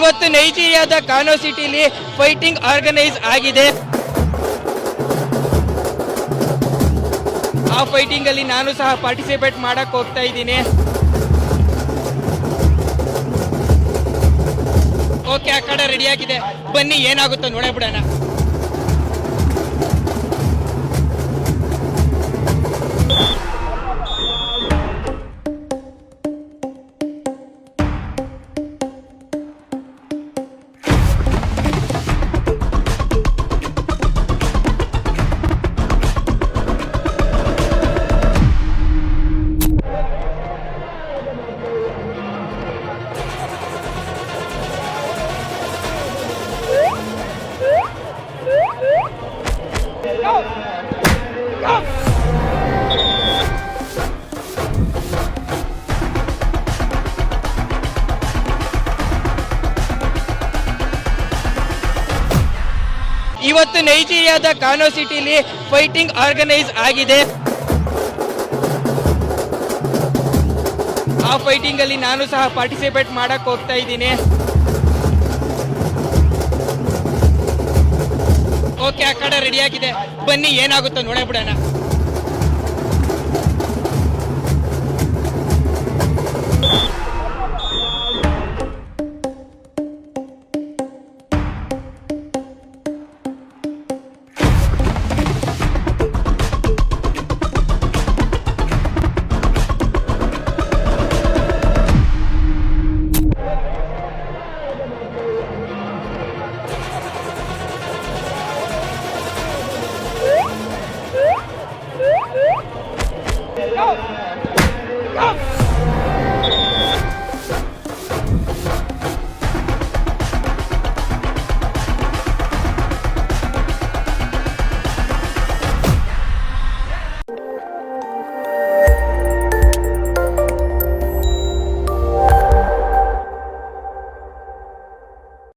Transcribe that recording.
ಇವತ್ತು ನೈಜೀರಿಯಾದ ಕಾನೋ ಸಿಟಿಲಿ fighting organise ಆಗಿದೆ. ಆ ಫೈಟಿಂಗ್ ಅಲ್ಲಿ ನಾನು ಸಹ ಪಾರ್ಟಿಸಿಪೇಟ್ ಮಾಡಕ್ ಹೋಗ್ತಾ ಇದ್ದೀನಿ. ಓಕೆ, ಆ ಕಡೆ ರೆಡಿ ಆಗಿದೆ. ಬನ್ನಿ, ಏನಾಗುತ್ತೋ ನೋಡೇ ಬಿಡೋಣ. ಇವತ್ತು ನೈಜೀರಿಯಾದ ಕಾನೋ ಸಿಟಿಲಿ ಫೈಟಿಂಗ್ ಆರ್ಗನೈಸ್ ಆಗಿದೆ. ಆ ಫೈಟಿಂಗ್ ಅಲ್ಲಿ ನಾನು ಸಹ ಪಾರ್ಟಿಸಿಪೇಟ್ ಮಾಡಕ್ ಹೋಗ್ತಾ ಇದ್ದೀನಿ. ಕಡೆ ರೆಡಿ ಆಗಿದೆ. ಬನ್ನಿ ಏನಾಗುತ್ತೋ ನೋಡೇ ಬಿಡೋಣ. up.